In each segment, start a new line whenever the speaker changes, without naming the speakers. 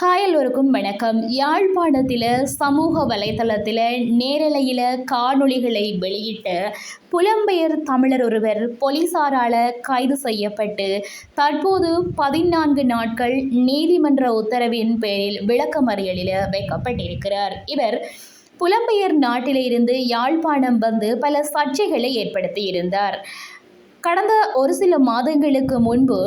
Hi எல்லோருக்கும் வணக்கம். யாழ்ப்பாணத்தில் சமூக வலைத்தளத்தில் நேரலையில் காணொளிகளை வெளியிட்ட புலம்பெயர் தமிழர் ஒருவர் போலீசாரால் கைது செய்யப்பட்டு தற்போது பதினான்கு நாட்கள் நீதிமன்ற உத்தரவின் பேரில் விளக்கமறியலில் வைக்கப்பட்டிருக்கிறார். இவர் புலம்பெயர் நாட்டிலிருந்து யாழ்ப்பாணம் வந்து பல சர்ச்சைகளை ஏற்படுத்தி இருந்தார். கடந்த ஒரு சில மாதங்களுக்கு முன்பு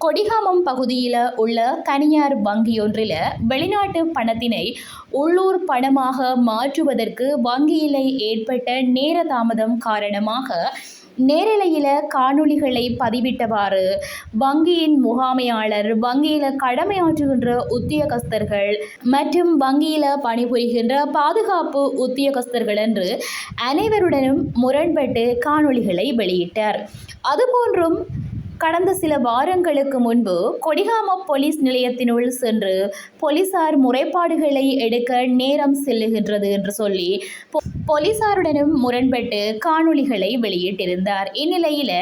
கொடிகாமம் பகுதியில் உள்ள தனியார் வங்கியொன்றில் வெளிநாட்டு பணத்தினை உள்ளூர் பணமாக மாற்றுவதற்கு வங்கியில் ஏற்பட்ட நேர தாமதம் காரணமாக நேரலையில் காணொளிகளை பதிவிட்டவாறு வங்கியின் முகாமையாளர் வங்கியில் கடமையாற்றுகின்ற உத்தியோகஸ்தர்கள் மற்றும் வங்கியில் பணிபுரிகின்ற பாதுகாப்பு உத்தியோகஸ்தர்கள் என்று அனைவருடனும் முரண்பட்டு காணொளிகளை வெளியிட்டார். அதுபோன்றும் கடந்த சில வாரங்களுக்கு முன்பு கொடிகாம போலீஸ் நிலையத்தினுள் சென்று போலீசார் முறைப்பாடுகளை எடுக்க நேரம் செல்லுகின்றது என்று சொல்லி போலீசாருடனும் முரண்பட்டு காணொளிகளை வெளியிட்டிருந்தார். இந்நிலையில்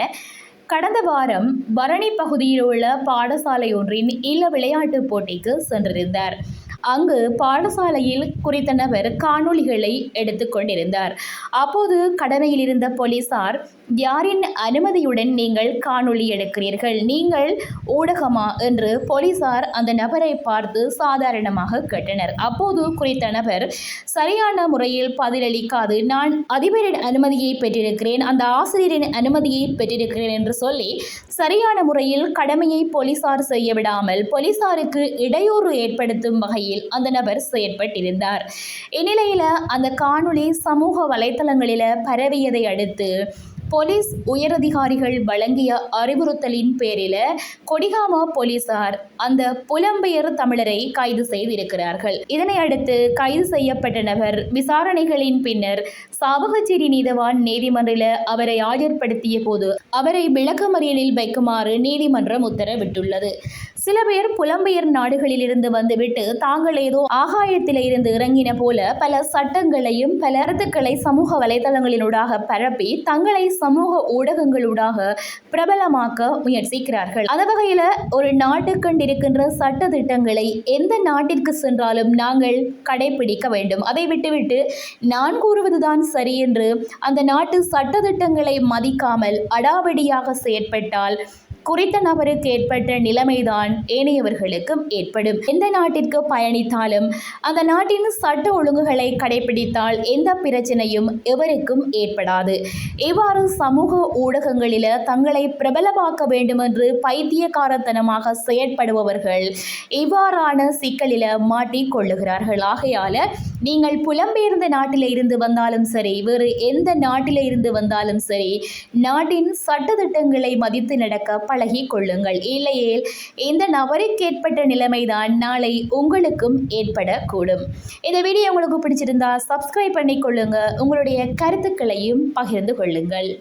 கடந்த வாரம் பரணி பகுதியில் உள்ள பாடசாலை ஒன்றின் இல்ல விளையாட்டுப் போட்டிக்கு சென்றிருந்தார். அங்கு பாடசாலையில் குறித்த நபர் காணொளிகளை எடுத்துக்கொண்டிருந்தார் அப்போது கடமையில் இருந்த போலீசார் யாரின் அனுமதியுடன் நீங்கள் காணொளி எடுக்கிறீர்கள்? நீங்கள் ஊடகமா? என்று போலீசார் அந்த நபரை பார்த்து சாதாரணமாக கேட்டனர். அப்போது குறித்த நபர் சரியான முறையில் பதிலளிக்காது. நான் அதிபரின் அனுமதியை பெற்றிருக்கிறேன். அந்த ஆசிரியரின் அனுமதியை பெற்றிருக்கிறேன் என்று சொல்லி சரியான முறையில் கடமையை போலீசார் செய்ய விடாமல் போலீசாருக்கு இடையூறு ஏற்படுத்தும் வகையில் அந்த நபர் செயற்பட்டிருந்தார். இந்நிலையில் அந்த காணொளி சமூக வலைத்தளங்களில் பரவியதை அடுத்து போலீஸ் உயரதிகாரிகள் வழங்கிய அறிவுறுத்தலின் பேரில் கொடிகாமா போலீசார் அந்த புலம்பெயர் தமிழரை கைது செய்திருக்கிறார்கள். இதனை அடுத்து கைது செய்யப்பட்ட நபர் விசாரணைகளின் பின்னர் சாவகச்சேரி நீதவான் நீதிமன்றில் அவரை ஆஜர்படுத்திய போது அவரை விளக்கமறியலில் வைக்குமாறு நீதிமன்றம் உத்தரவிட்டுள்ளது. சில பேர் புலம்பெயர் நாடுகளில் இருந்து வந்துவிட்டு தாங்கள் ஏதோ ஆகாயத்தில் இருந்து இறங்கின போல பல சட்டங்களையும் பல கருத்துக்களை சமூக வலைதளங்களினூடாக பரப்பி தங்களை சமூக ஊடகங்களூடாக பிரபலமாக்க முயற்சிக்கிறார்கள். அந்த வகையில் ஒரு நாட்டுக்கண்டிருக்கின்ற சட்ட திட்டங்களை எந்த நாட்டிற்கு சென்றாலும் நாங்கள் கடைபிடிக்க வேண்டும். அதை விட்டுவிட்டு நான் கூறுவதுதான் சரி என்று அந்த நாட்டு சட்ட திட்டங்களை மதிக்காமல் அடாவடியாக செயற்பட்டால் குறித்த நபருக்கு ஏற்பட்ட நிலைமைதான் ஏனையவர்களுக்கும் ஏற்படும். எந்த நாட்டிற்கு பயணித்தாலும் அந்த நாட்டின் சட்ட ஒழுங்குகளை கடைபிடித்தால் எந்த பிரச்சனையும் எவருக்கும் ஏற்படாது. இவ்வாறு சமூக ஊடகங்களில் தங்களை பிரபலமாக்க வேண்டும் என்று பைத்தியக்காரத்தனமாக செயற்படுபவர்கள் இவ்வாறான சிக்கலில் மாட்டிக்கொள்ளுகிறார்கள் ஆகையால் நீங்கள் புலம்பெயர்ந்த நாட்டில் இருந்து வந்தாலும் சரி வேறு எந்த நாட்டில் இருந்து வந்தாலும் சரி நாட்டின் சட்டதிட்டங்களை மதித்து நடக்க பழகி கொள்ளுங்கள் இல்லையேல் இந்த நபருக்கு ஏற்பட்ட நிலைமைதான் நாளை உங்களுக்கும் ஏற்படக்கூடும். இந்த வீடியோ உங்களுக்கு பிடிச்சிருந்தா சப்ஸ்கிரைப் பண்ணிக்கொள்ளுங்க. உங்களுடைய கருத்துக்களையும் பகிர்ந்து கொள்ளுங்கள்.